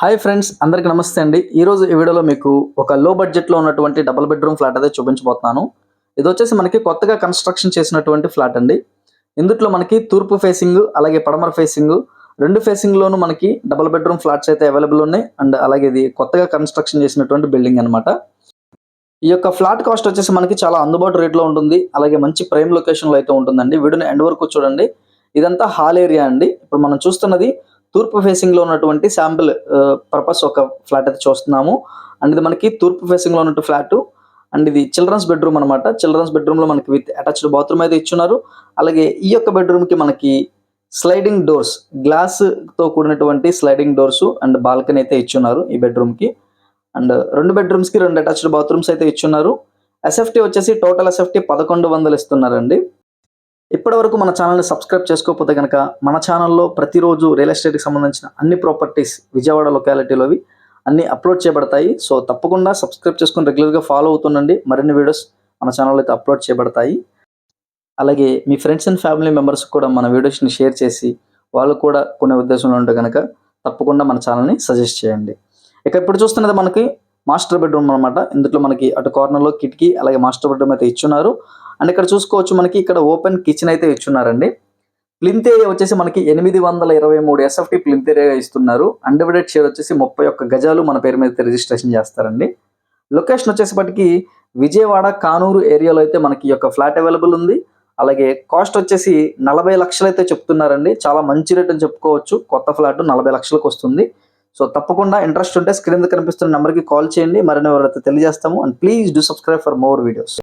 Hi friends అందరికీ నమస్తే అండి. ఈరోజు ఈ వీడియోలో మీకు ఒక లో బడ్జెట్లో ఉన్నటువంటి డబుల్ బెడ్రూమ్ ఫ్లాట్ అయితే చూపించబోతున్నాను. ఇది వచ్చేసి మనకి కొత్తగా కన్స్ట్రక్షన్ చేసినటువంటి ఫ్లాట్ అండి. ఇందుట్లో మనకి తూర్పు ఫేసింగ్ అలాగే పడమర ఫేసింగ్ రెండు ఫేసింగ్లోనూ మనకి డబుల్ బెడ్రూమ్ ఫ్లాట్స్ అయితే అవైలబుల్ ఉన్నాయి. అండ్ అలాగే ఇది కొత్తగా కన్స్ట్రక్షన్ చేసినటువంటి బిల్డింగ్ అన్నమాట. ఈ యొక్క ఫ్లాట్ కాస్ట్ వచ్చేసి మనకి చాలా అందుబాటు రేట్లో ఉంటుంది. అలాగే మంచి ప్రైమ్ లొకేషన్లో అయితే ఉంటుందండి. వీడియోని ఎండ్ వరకు చూడండి. ఇదంతా హాల్ ఏరియా అండి. ఇప్పుడు మనం చూస్తున్నది తూర్పు ఫేసింగ్లో ఉన్నటువంటి శాంపుల్ పర్పస్ ఒక ఫ్లాట్ అయితే చూస్తున్నాము. అండ్ ఇది మనకి తూర్పు ఫేసింగ్లో ఉన్నట్టు ఫ్లాట్ అండ్ ఇది చిల్డ్రన్స్ బెడ్రూమ్ అనమాట చిల్డ్రన్స్ బెడ్రూమ్లో మనకి విత్ అటాచ్డ్ బాత్రూమ్ అయితే ఇచ్చున్నారు. అలాగే ఈ యొక్క బెడ్రూమ్కి మనకి స్లైడింగ్ డోర్స్ గ్లాస్తో కూడినటువంటి స్లైడింగ్ డోర్స్ అండ్ బాల్కనీ అయితే ఇచ్చున్నారు ఈ బెడ్రూమ్కి అండ్ రెండు బెడ్రూమ్స్కి రెండు అటాచ్డ్ బాత్రూమ్స్ అయితే ఇచ్చున్నారు. ఎస్ఎఫ్టీ వచ్చేసి టోటల్ ఎస్ఎఫ్టీ పదకొండు వందలు ఇస్తున్నారండి. ఇప్పటివరకు మన ఛానల్ని సబ్స్క్రైబ్ చేసుకోకపోతే కనుక మన ఛానల్లో ప్రతిరోజు రియల్ ఎస్టేట్కి సంబంధించిన అన్ని ప్రాపర్టీస్ విజయవాడ లొకాలిటీలోవి అన్నీ అప్లోడ్ చేయబడతాయి. సో తప్పకుండా సబ్స్క్రైబ్ చేసుకుని రెగ్యులర్గా ఫాలో అవుతుండండి. మరిన్ని వీడియోస్ మన ఛానల్లో అయితే అప్లోడ్ చేయబడతాయి. అలాగే మీ ఫ్రెండ్స్ అండ్ ఫ్యామిలీ మెంబర్స్ కూడా మన వీడియోస్ని షేర్ చేసి వాళ్ళు కూడా కొన్ని ఉద్దేశంలో ఉంటే కనుక తప్పకుండా మన ఛానల్ని సజెస్ట్ చేయండి. ఇక ఇప్పుడు చూస్తున్నది మనకి మాస్టర్ బెడ్రూమ్ అనమాట ఇందులో మనకి అటు కార్నర్లో కిటికీ అలాగే మాస్టర్ బెడ్రూమ్ అయితే ఇచ్చున్నారు. అండ్ ఇక్కడ చూసుకోవచ్చు మనకి ఇక్కడ ఓపెన్ కిచెన్ అయితే ఇచ్చున్నారండి. ప్లింత్ ఏరియా వచ్చేసి మనకి ఎనిమిది వందల ఇరవై మూడు ఎస్ఎఫ్టీ ప్లింత్ ఏరియా ఇస్తున్నారు. అన్డివైడెడ్ షేర్ వచ్చేసి ముప్పై ఒక్క గజాలు మన పేరు మీద రిజిస్ట్రేషన్ చేస్తారండి. లొకేషన్ వచ్చేసప్పటికి విజయవాడ కానూరు ఏరియాలో అయితే మనకి ఈ యొక్క ఫ్లాట్ అవైలబుల్ ఉంది. అలాగే కాస్ట్ వచ్చేసి నలభై లక్షలు అయితే చెప్తున్నారండి. చాలా మంచి రేట్ అని చెప్పుకోవచ్చు. కొత్త ఫ్లాట్ నలభై లక్షలకు వస్తుంది. సో తప్పకుండా ఇంట్రెస్ట్ ఉంటే స్క్రీన్ మీద కనిపిస్తున్న నెంబర్కి కాల్ చేయండి. మరిన్ని ఎవరైతే తెలియజేస్తాము. And please do subscribe for more videos.